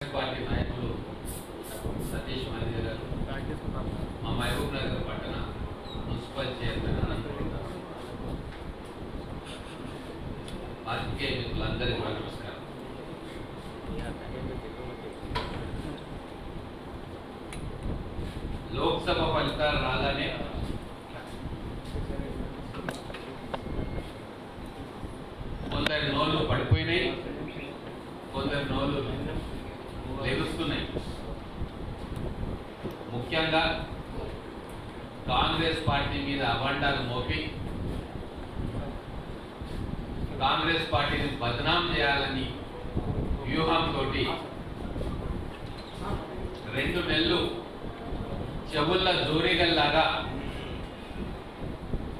Party నాయకులు సతీష్ మరిదే గారు మా మహబూబ్ నగర్ పట్టణ మున్సిపల్ చైర్మన్ మిత్రులందరికీ నమస్కారం. లోక్సభ ఫలితాలు రాగానే కొందరి నోళ్ళు పడిపోయినాయి కొందరి నోళ్ళు లెగుస్తున్నాయి ముఖ్యంగా కాంగ్రెస్ పార్టీ మీద అభండాలు మోపి కాంగ్రెస్ పార్టీని బదనాం చేయాలని వ్యూహంతో రెండు నెలలు చెవుల్ల జోరీగల్లాగా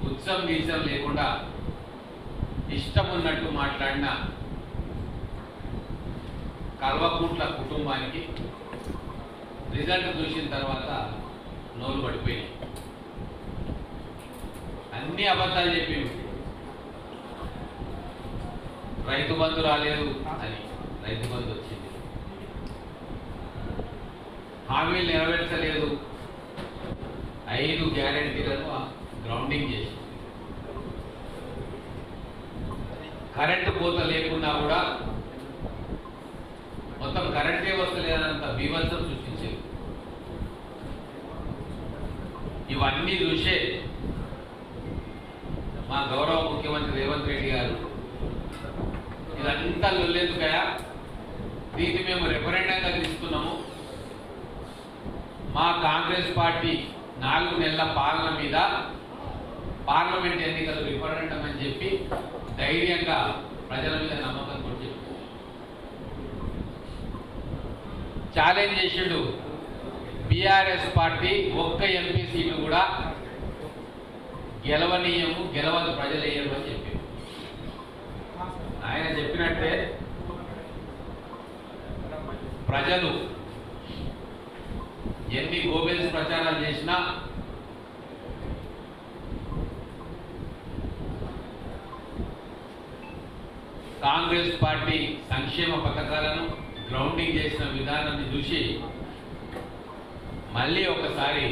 ఉత్సవం గీసం లేకుండా ఇష్టం ఉన్నట్టు మాట్లాడిన కల్వకుంట్ల కుటుంబానికి రిజల్ట్ చూసిన తర్వాత నోరు పడిపోయినాయి అన్ని అబద్ధాలు చెప్పి రైతు బంధు రాలేదు అని రైతు బంధు వచ్చింది. హామీలు నెరవేర్చలేదు. ఐదు గ్యారంటీలను గ్రౌండింగ్ చేసింది. కరెంటు కోత లేకుండా కూడా మొత్తం కరెంటే వస్తలేదంత బీభత్సం ఇవన్నీ చూసే మా గౌరవ ముఖ్యమంత్రి రేవంత్ రెడ్డి గారు ఇదంతా లొల్లేందుకయా దీన్ని మేము రెఫరెండంగా తీసుకున్నాము. మా కాంగ్రెస్ పార్టీ నాలుగు నెలల పాలన మీద పార్లమెంట్ ఎన్నికలు రిఫరెండం అని చెప్పి ధైర్యంగా ప్రజల మీద నమ్మకంతో చెప్పి ఛాలెంజ్ చేసిండు బీఆర్ఎస్ పార్టీ ఒక్క ఎంపీ సీటు కూడా గెలవనీయము గెలవదు ప్రజలేయము అని చెప్పి ఆయన చెప్పినట్టే ప్రజలు ఎన్ని గోబెల్స్ ప్రచారాలు చేసినా కాంగ్రెస్ పార్టీ సంక్షేమ పథకాలను గ్రౌండింగ్ చేసిన విధానాన్ని చూసి మళ్ళీ ఒకసారి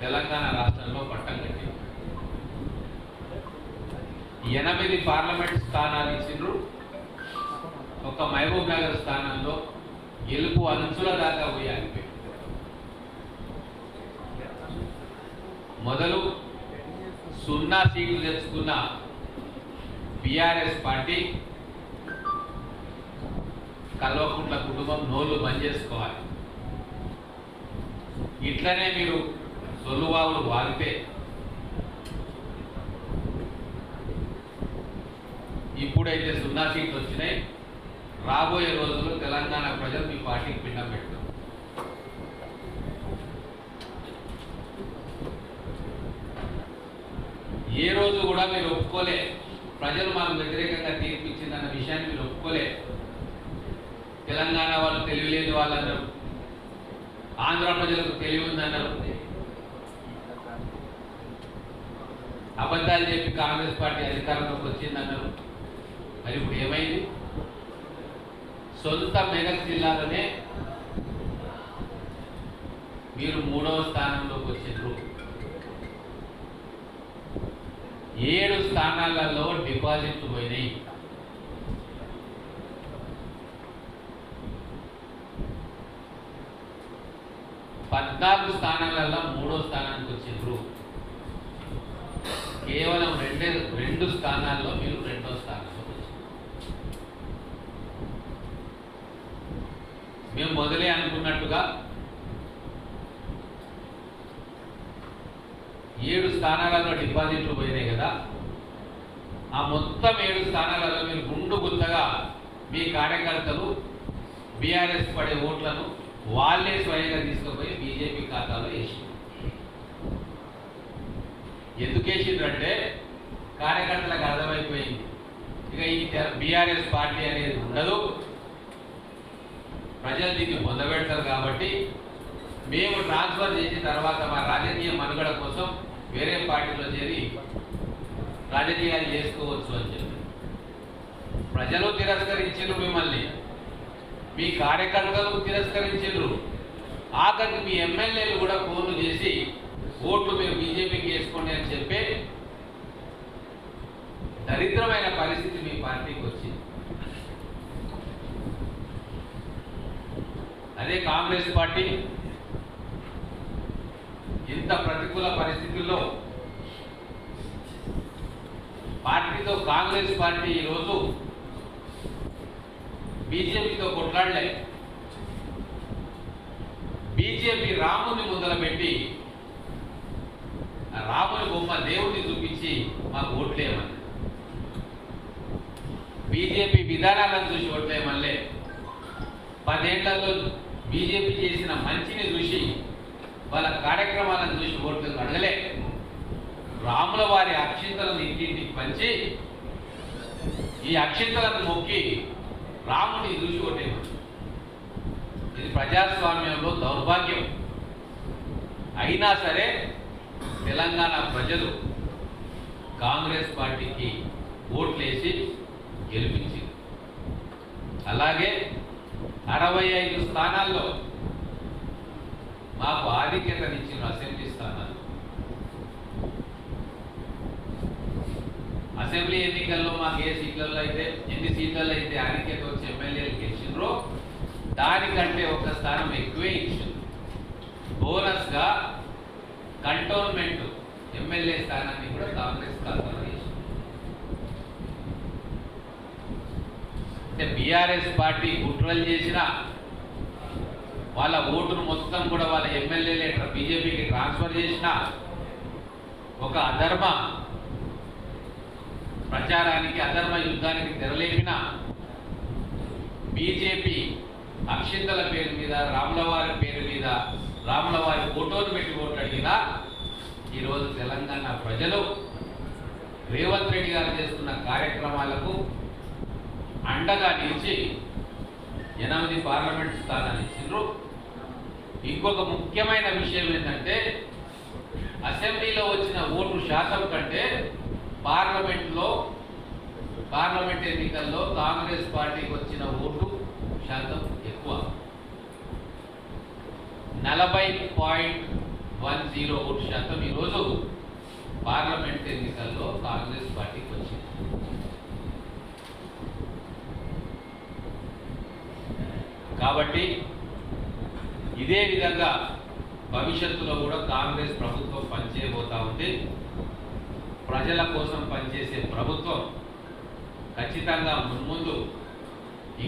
తెలంగాణ రాష్ట్రంలో పట్టం కట్టింది ఎనిమిది పార్లమెంట్ స్థానాలు ఇచ్చిండ్రు. ఒక మహబూబ్ నగర్ స్థానంలో గెలుపు అంచుల దాకా పోయి ఆగిపోయింది. మొదలు సున్నా సీట్లు తెచ్చుకున్న బీఆర్ఎస్ పార్టీ కల్వకుంట్ల కుటుంబం నోళ్ళు బంద్ చేసుకోవాలి. ఇట్లనే మీరు సొల్లువావులు వాగితే ఇప్పుడైతే సున్నా సీట్లు వచ్చినాయి. రాబోయే రోజుల్లో తెలంగాణ ప్రజలు మీ పార్టీకి పిండం పెట్టారు ఏ రోజు కూడా మీరు ఒప్పుకోలే. ప్రజలు మాకు వ్యతిరేకంగా తీర్పిచ్చిందన్న విషయాన్ని మీరు ఒప్పుకోలే. తెలంగాణ వాళ్ళు తెలివిలేని వాళ్ళు ఆంధ్ర ప్రజలకు తెలివి ఉందన్నారు అబద్ధాలు చెప్పి కాంగ్రెస్ పార్టీ అధికారంలోకి వచ్చిందన్నారు. మరి ఇప్పుడు ఏమైంది? సొంత మెదక్ జిల్లాలోనే మీరు మూడవ స్థానంలోకి వచ్చిండ్రు. ఏడు స్థానాలలో డిపాజిట్లు పోయినాయి. పద్నాలుగు స్థానాలలో మూడో స్థానానికి వచ్చిండ్రు. కేవలం రెండే రెండు స్థానాల్లో మీరు రెండో స్థానంలో మేము మొదలే అనుకున్నట్టుగా ఏడు స్థానాలలో డిపాజిట్లు పోయినాయి కదా. ఆ మొత్తం ఏడు స్థానాలలో మీరు గుండు గుంతగా మీ కార్యకర్తలు బీఆర్ఎస్ పడే ఓట్లను వాళ్ళే స్వయంగా తీసుకుపోయి బీజేపీ ఖాతాలో వేసి ఎందుకు వేసిండ్రంటే కార్యకర్తలకు అర్థమైపోయింది. ఇక ఈ బీఆర్ఎస్ పార్టీ అనేది ఉండదు. ప్రజలు దీన్ని పొందబెడతారు కాబట్టి మేము ట్రాన్స్ఫర్ చేసిన తర్వాత మా రాజకీయ మనుగడ కోసం వేరే పార్టీలో చేరి రాజకీయాలు చేసుకోవచ్చు అని చెప్పి. ప్రజలు తిరస్కరించారు మిమ్మల్ని. మీ కార్యకర్తలు తిరస్కరించారు ఆఖరికి మీ ఎమ్మెల్యేలు కూడా ఫోన్లు చేసి ఓట్లు మీరు బీజేపీకి వేసుకోండి అని చెప్పే దరిద్రమైన పరిస్థితి మీ పార్టీకి వచ్చింది. అదే కాంగ్రెస్ పార్టీ ఇంత ప్రతికూల పరిస్థితుల్లో పార్టీతో కాంగ్రెస్ పార్టీ ఈరోజు బీజేపీతో కొట్లాడలే. బీజేపీ రాముని మొదలుపెట్టి రాముని బొమ్మ దేవుడిని చూపించి మాకు ఓట్లేయమని బీజేపీ విధానాలను చూసి ఓట్లేమల్లే పదేళ్ళలో బీజేపీ చేసిన మంచిని చూసి వాళ్ళ కార్యక్రమాలను చూసి ఓట్లు అడగలే. రాముల వారి అక్షింతలను ఇంటింటికి పంచి ఈ అక్షింతలను మొక్కి రాముని చూసి ఓటేయమని ఇది ప్రజాస్వామ్యంలో దౌర్భాగ్యం. అయినా సరే తెలంగాణ ప్రజలు కాంగ్రెస్ పార్టీకి ఓట్లేసి గెలిపించింది అలాగే అరవై ఐదు స్థానాల్లో మాకు ఆధిక్యతనిచ్చిన అసెంబ్లీ స్థానాలు. అసెంబ్లీ ఎన్నికల్లో మాకు ఏ సీట్లలో అయితే ఎన్ని సీట్లలో అయితే ఆధిక్యత వచ్చి గెలిచిండ్రో దానికంటే ఒక స్థానం ఎక్కువే ఇచ్చింది బోనస్గా కంటోన్మెంట్ ఎమ్మెల్యే స్థానాన్ని కూడా కాంగ్రెస్ ఖాతాలో అంటే బీఆర్ఎస్ పార్టీ కుట్రలు చేసిన వాళ్ళ ఓటును మొత్తం కూడా వాళ్ళ ఎమ్మెల్యేలే బీజేపీకి ట్రాన్స్ఫర్ చేసిన ఒక అధర్మ ప్రచారానికి అధర్మ యుద్ధానికి తెరలేపిన బీజేపీ అక్షింతల పేరు మీద రాములవారి పేరు మీద రాములవారి ఫోటోలు పెట్టి ఓట్లు అడిగినా ఈరోజు తెలంగాణ ప్రజలు రేవంత్ రెడ్డి గారు చేస్తున్న కార్యక్రమాలకు అండగా నిలిచి ఎనిమిది పార్లమెంట్ స్థానాలు ఇచ్చిండ్రు. ఇంకొక ముఖ్యమైన విషయం ఏంటంటే అసెంబ్లీలో వచ్చిన ఓటు శాతం కంటే పార్లమెంట్లో పార్లమెంట్ ఎన్నికల్లో కాంగ్రెస్ పార్టీకి వచ్చిన ఓటు శాతం ఎక్కువ. నలభై పాయింట్ వన్ జీరో ఒకటి శాతం ఈరోజు పార్లమెంట్ ఎన్నికల్లో కాంగ్రెస్ పార్టీకి వచ్చింది. కాబట్టి ఇదే విధంగా భవిష్యత్తులో కూడా కాంగ్రెస్ ప్రభుత్వం పనిచేయబోతా ఉంది. ప్రజల కోసం పనిచేసే ప్రభుత్వం ఖచ్చితంగా మున్ముందు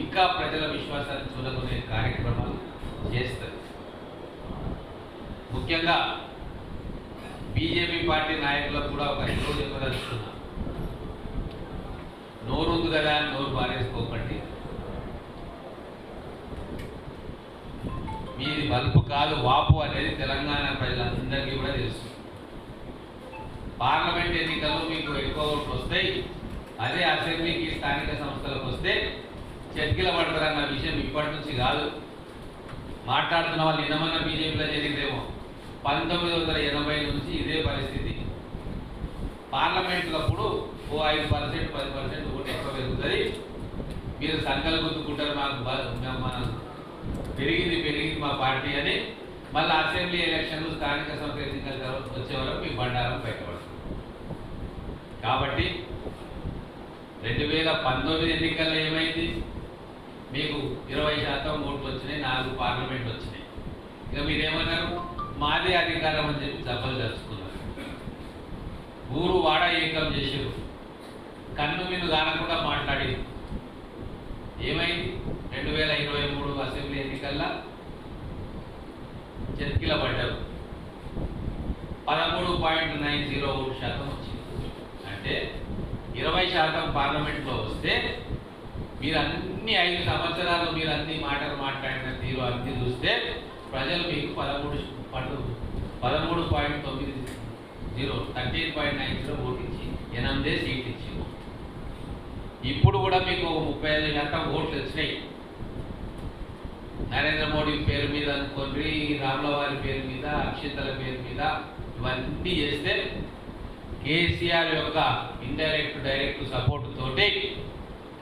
ఇంకా ప్రజల విశ్వాసాన్ని చూడకునే కార్యక్రమాలు చేస్తారు. ముఖ్యంగా బీజేపీ పార్టీ నాయకులకు కూడా ఒక హితో చెప్పదలుచుకున్నా నోరుంది కదా అని నోరు పారేసుకోకండి. మీది బల్పు కాదు వాపు అనేది తెలంగాణ ప్రజలందరికీ కూడా తెలుసు. పార్లమెంట్ ఎన్నికలు మీకు ఎక్కువ వస్తాయి అదే అసెంబ్లీకి స్థానిక సంస్థలకు వస్తే చర్కిల పడతారన్న విషయం ఇప్పటి నుంచి కాదు. మాట్లాడుతున్న వాళ్ళు నిన్నమన్న బీజేపీలో జరిగిందేమో పంతొమ్మిది వందల ఎనభై నుంచి ఇదే పరిస్థితి. పార్లమెంట్లప్పుడు ఓ ఐదు పర్సెంట్ పది పర్సెంట్ ఓటు ఎక్కువ పెరుగుతుంది. మీరు సంఖ్యలు గుర్తుకుంటారు మాకు బ- మన పెరిగింది పెరిగింది మా పార్టీ అని. మళ్ళీ అసెంబ్లీ ఎలక్షన్లు స్థానిక సంస్థ ఎన్నికల తర్వాత వచ్చే వరకు మీ బండారం బయటపడుతుంది. కాబట్టి రెండు వేల పంతొమ్మిది ఎన్నికల్లో ఏమైంది? మీకు ఇరవై శాతం ఓట్లు వచ్చినాయి నాలుగు పార్లమెంట్ వచ్చినాయి. ఇక మీరేమన్నారు? మాదే అధికారం అని చెప్పి దెబ్బలు జరుపుకున్నారు. ఊరు వాడ ఏకం చేసారు కన్ను మీద కానకుండా మాట్లాడి ఏమైంది? రెండు వేల ఇరవై మూడు అసెంబ్లీ ఎన్నికల్లో చర్కిల పడ్డారు. పదమూడు పాయింట్ నైన్ జీరో ఒకటి శాతం వచ్చింది. అంటే ఇరవై శాతం పార్లమెంట్లో వస్తే మీరు అన్ని ఐదు సంవత్సరాలు మీరు అన్ని మాటలు మాట్లాడిన తీరు అన్ని చూస్తే ప్రజలు మీకు పదమూడు పడు పదమూడు పాయింట్ తొమ్మిది zero thirteen point nine zero ఓటించి ఎనిమిదే సీట్లు ఇచ్చింది ఇప్పుడు కూడా మీకు ఒక ముప్పై ఐదు శాతం ఓట్లు వచ్చినాయి. నరేంద్ర మోడీ పేరు మీద అనుకోండి రాముల వారి పేరు మీద అక్షితల పేరు మీద ఇవన్నీ చేస్తే కేసీఆర్ యొక్క ఇండైరెక్ట్ డైరెక్ట్ సపోర్ట్ తోటి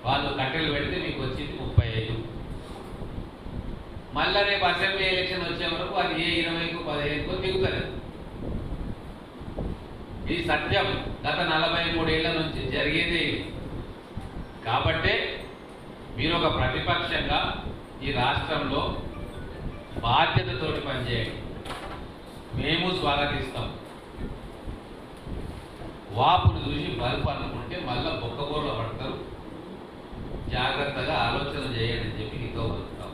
వాళ్ళు కట్టెలు పెడితే మీకు వచ్చింది ముప్పై ఐదు. మళ్ళా రేపు అసెంబ్లీ ఎలక్షన్ వచ్చే వరకు అది ఏ ఇరవైకు పదిహేనుకో దిగుతారు ఇది సత్యం. గత నలభై మూడేళ్ళ నుంచి జరిగేది కాబట్టే మీరు ఒక ప్రతిపక్షంగా ఈ రాష్ట్రంలో బాధ్యతతోటి పనిచేయండి. మేము స్వాగతిస్తాం. వాపును చూసి బల్బు అనుకుంటే మళ్ళా బొక్కగోర్లో పడతారు. జాగ్రత్తగా ఆలోచన చేయండి అని చెప్పి నీతో పలుకుతాం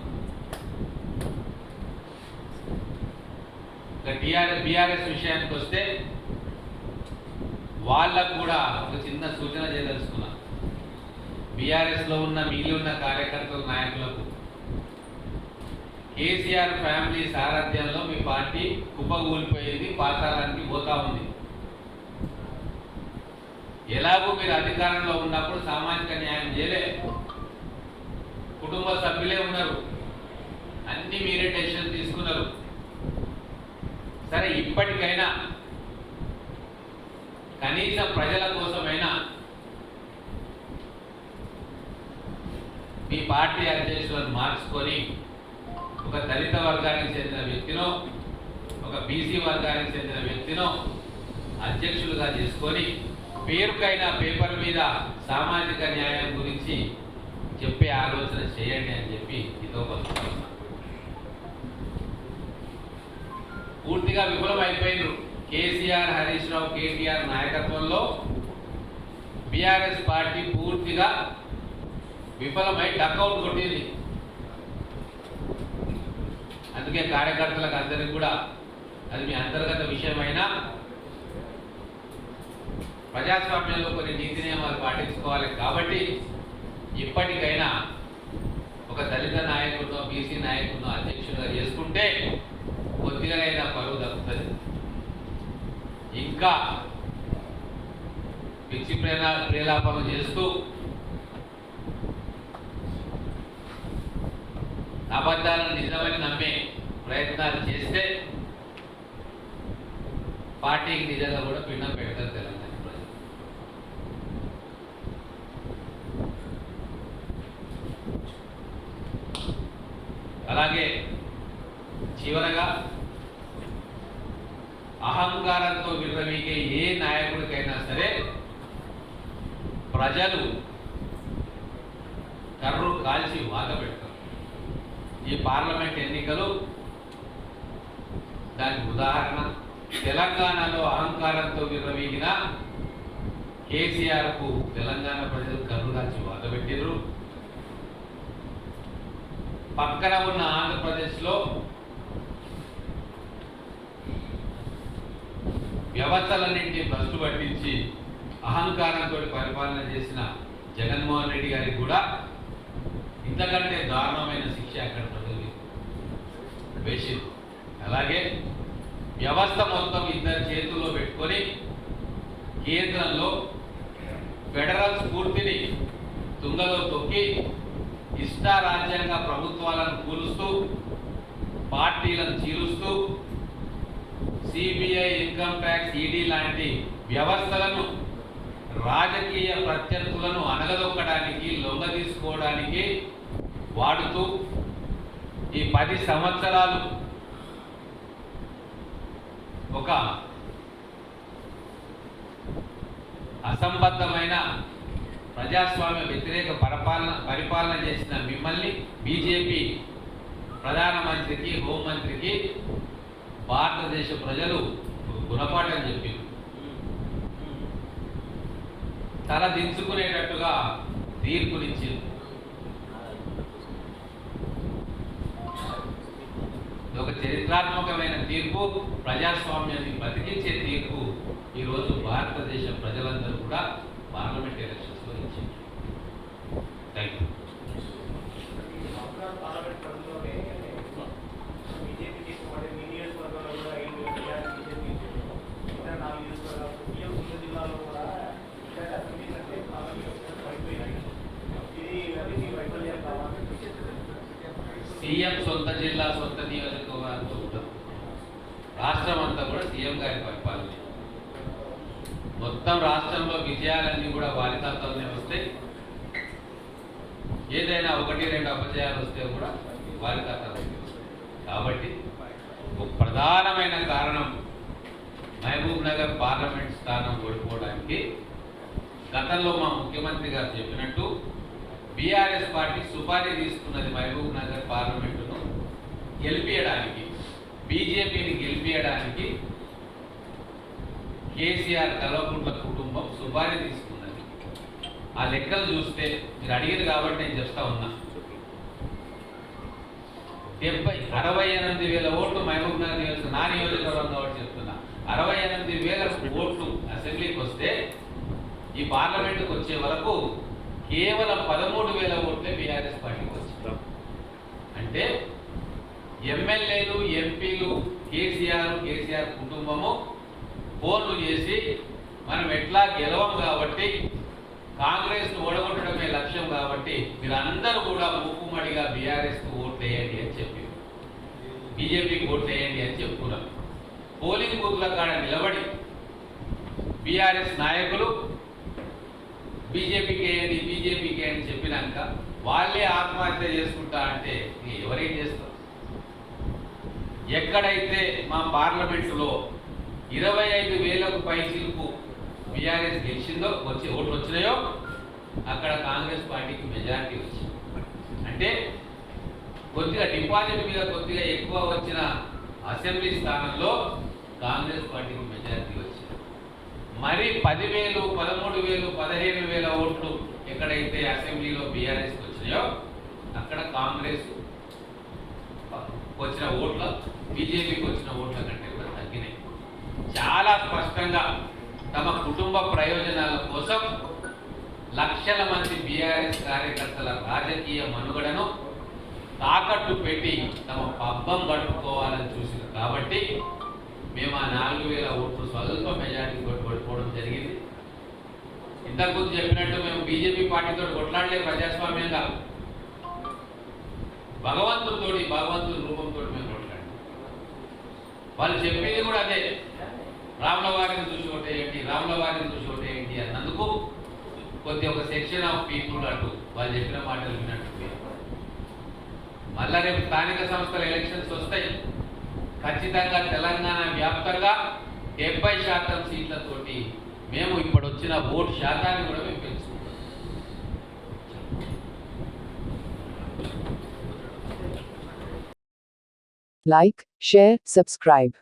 ఇక టీఆర్ఎస్ బీఆర్ఎస్ విషయానికి వస్తే వాళ్ళకు కూడా ఒక చిన్న సూచన చేయదలుచుకున్నా. బీఆర్ఎస్లో ఉన్న మిగిలి ఉన్న కార్యకర్తల నాయకులకు కేసీఆర్ ఫ్యామిలీ సారథ్యంలో మీ పార్టీ కుప్పగూలిపోయింది పాతాళానికి పోతా ఉంది. ఎలాగో మీరు అధికారంలో ఉన్నప్పుడు సామాజిక న్యాయం చేయలే. కుటుంబ సభ్యులే ఉన్నారు. అన్ని మీరే డెసిషన్ తీసుకున్నారు. సరే ఇప్పటికైనా కనీసం ప్రజల కోసమైనా మీ పార్టీ అధ్యక్షులను మార్చుకొని ఒక దళిత వర్గానికి చెందిన వ్యక్తినో ఒక బీసీ వర్గానికి చెందిన వ్యక్తినో అధ్యక్షులుగా చేసుకొని పేరుకైన పేపర్ మీద సామాజిక న్యాయం గురించి చెప్పే ఆలోచన చేయండి అని చెప్పి ఇదో పలుకుతున్నా పూర్తిగా విఫలం అయిపోయినారు కేసీఆర్ హరీష్ రావు కేటీఆర్ నాయకత్వంలో బీఆర్ఎస్ పార్టీ పూర్తిగా విఫలమై డక్అవుట్ కొట్టింది. అందుకే కార్యకర్తలకు అందరికీ కూడా అది మీ అంతర్గత విషయమైనా ప్రజాస్వామ్యంలో కొన్ని నీతి నియమాలు పాటించుకోవాలి కాబట్టి ఇప్పటికైనా ఒక దళిత నాయకుడినో బీసీ నాయకుడినో అధ్యక్షుడిగా చేసుకుంటే కొద్దిగానైనా పరువు దక్కుతుంది ఇంకా పిచ్చి ప్రేలా ప్రేలాపన చేస్తూ అబద్ధాలను నిజమని నమ్మే ప్రయత్నాలు చేస్తే పార్టీకి నిజంగా కూడా పిండం పెడతారు తెలంగాణ ప్రజలు అలాగే చివరగా అహంకారంతో విర్రవీగే ఏ నాయకుడికైనా సరే ప్రజలు కర్రు కాల్చి వాత పెడతారు. ఈ పార్లమెంట్ ఎన్నికలు దానికి ఉదాహరణ. తెలంగాణలో అహంకారంతో విర్రవీగిన కేసీఆర్కు తెలంగాణ ప్రజలు కర్రు కాల్చి వాత పెట్టారు పక్కన ఉన్న ఆంధ్రప్రదేశ్లో వ్యవస్థలన్నింటినీ భ్రష్టు పట్టించి అహంకారంతో పరిపాలన చేసిన జగన్మోహన్ రెడ్డి గారికి కూడా ఇంతకంటే దారుణమైన శిక్ష అక్కడ ప్రజలు వేసింది. అలాగే వ్యవస్థ మొత్తం ఇద్దరు చేతుల్లో పెట్టుకొని కేంద్రంలో ఫెడరల్ స్ఫూర్తిని తుంగలో తొక్కి ఇష్టారాజ్యంగా ప్రభుత్వాలను కూలుస్తూ పార్టీలను చీలుస్తూ సిబిఐ ఇన్కమ్ ట్యాక్స్ ఈడీ లాంటి వ్యవస్థలను రాజకీయ ప్రత్యర్థులను అనగదొక్కడానికి లొంగ తీసుకోవడానికి వాడుతూ ఈ పది సంవత్సరాలు ఒక అసంబద్ధమైన ప్రజాస్వామ్య వ్యతిరేక పరిపాలన పరిపాలన చేసిన మిమ్మల్ని బీజేపీ ప్రధానమంత్రికి హోంమంత్రికి భారతదేశ ప్రజలు గుణపాఠం చెప్పింది. తల దించుకునేటట్టుగా తీర్పునిచ్చింది. ఒక చరిత్రాత్మకమైన తీర్పు ప్రజాస్వామ్యాన్ని బతికించే తీర్పు ఈరోజు భారతదేశ ప్రజలందరూ కూడా పార్లమెంట్ ఎలక్షన్లో ఇచ్చింది థ్యాంక్ యూ ఆఫ్ఘన్ పార్లమెంట్ పరిధిలోనే బీజేపీ తీసుకునే మీ నియోజకవర్గంలో కూడా ఐదు టీఆర్ఎస్ బీజేపీ ఇతర నాలుగు యూ జిల్లాలో కూడా ఇది సీఎం సొంత జిల్లా సొంత నియోజకవర్గంతో ఉండదు రాష్ట్రం అంతా కూడా సీఎం గారి పరిపాలన మొత్తం రాష్ట్రంలో విజయాలన్నీ కూడా వారి ఖాతాలోనే వస్తాయి ఏదైనా ఒకటి రెండు అపజయాలు వస్తే కూడా వారి ఖాతాలోనే వస్తాయి కాబట్టి ఒక ప్రధానమైన కారణం మహబూబ్ నగర్ పార్లమెంట్ స్థానం ఓడిపోవడానికి గతంలో మా ముఖ్యమంత్రి గారు చెప్పినట్టు బీఆర్ఎస్ పార్టీ సుపారీ తీసుకున్నది మహబూబ్ నగర్ పార్లమెంటును గెలిపించడానికి బీజేపీని గెలిపించడానికి కేసీఆర్ కల్వకుంట్ల కుటుంబం సుపారీ తీసుకున్నది. ఆ లెక్కలు చూస్తే మీరు అడిగారు కాబట్టి నేను చెప్తా ఉన్నా. డెబ్బై అరవై ఎనిమిది వేల ఓట్లు మహబూబ్ నగర్ నియోజక నా నియోజకవర్గం కాబట్టి చెప్తున్నా. అరవై ఎనిమిది వేల ఓట్లు అసెంబ్లీకి వస్తే ఈ పార్లమెంటుకు వచ్చే వరకు కేవలం పదమూడు వేల ఓట్లే బీఆర్ఎస్ పార్టీకి వచ్చింది. అంటే ఎమ్మెల్యేలు ఎంపీలు కేసీఆర్ కేసీఆర్ కుటుంబము ఫోన్లు చేసి మనం ఎట్లా గెలవం కాబట్టి కాంగ్రెస్ ఓడగొట్టడమే లక్ష్యం కాబట్టి మీరందరూ కూడా మూకుమ్మడిగా బీఆర్ఎస్ వేయండి అని చెప్పి. బీజేపీకి ఓట్లు వేయండి అని చెప్పుకున్నారు పోలింగ్ బూత్ల కాడ నిలబడి బీఆర్ఎస్ నాయకులు బీజేపీకి వేయండి బీజేపీకి వేయండి చెప్పినాక వాళ్ళే ఆత్మహత్య చేసుకుంటా అంటే ఎవరేం చేస్తారు? ఎక్కడైతే మా పార్లమెంటులో ఇరవై ఐదు వేలకు పైచిలకు బీఆర్ఎస్ గెలిచిందో వచ్చి ఓట్లు వచ్చినాయో అక్కడ కాంగ్రెస్ పార్టీకి మెజారిటీ వచ్చింది. అంటే కొద్దిగా డిపాజిట్ మీద కొద్దిగా ఎక్కువ వచ్చిన అసెంబ్లీ స్థానంలో కాంగ్రెస్ పార్టీకి మెజారిటీ వచ్చింది. మరి పదివేలు పదమూడు వేలు పదిహేను వేల ఓట్లు ఎక్కడైతే అసెంబ్లీలో బీఆర్ఎస్కి వచ్చినాయో అక్కడ కాంగ్రెస్ వచ్చిన ఓట్ల బీజేపీకి వచ్చిన ఓట్ల కంటే కూడా తగ్గినాయి. చాలా స్పష్టంగా తమ కుటుంబ ప్రయోజనాల కోసం లక్షల మంది బీఆర్ఎస్ కార్యకర్తల రాజకీయ మనుగడను తాకట్టు పెట్టి తమ పబ్బం గడుపుకోవాలని చూసింది. కాబట్టి మేము ఆ నాలుగు వేల ఓట్లు స్వల్ప మెజారిటీ తోటి ఓడిపోవడం జరిగింది. ఇంతకుముందు చెప్పినట్టు మేము బీజేపీ పార్టీతో కొట్లాడలే ప్రజాస్వామ్యంగా. భగవంతుడితోటి భగవంతుడి రూపంతో మేము కొట్లాడాం. వాళ్ళు చెప్పింది కూడా అదే. రాముల వారిని చూసి ఓటేయండి రాముల వారిని చూసి అన్నందుకు కొద్ది ఒక సెక్షన్ ఆఫ్ పీపుల్ అటు వాళ్ళు చెప్పిన మాటలు విన్నట్టు మళ్ళా రేపు స్థానిక సంస్థల ఎలక్షన్స్ వస్తాయి ఖచ్చితంగా తెలంగాణ వ్యాప్తంగా డెబ్బై శాతం సీట్లతోటి మేము ఇప్పుడు వచ్చిన ఓటు శాతాన్ని కూడా మేము పెంచుకుంటాం Like, share, subscribe.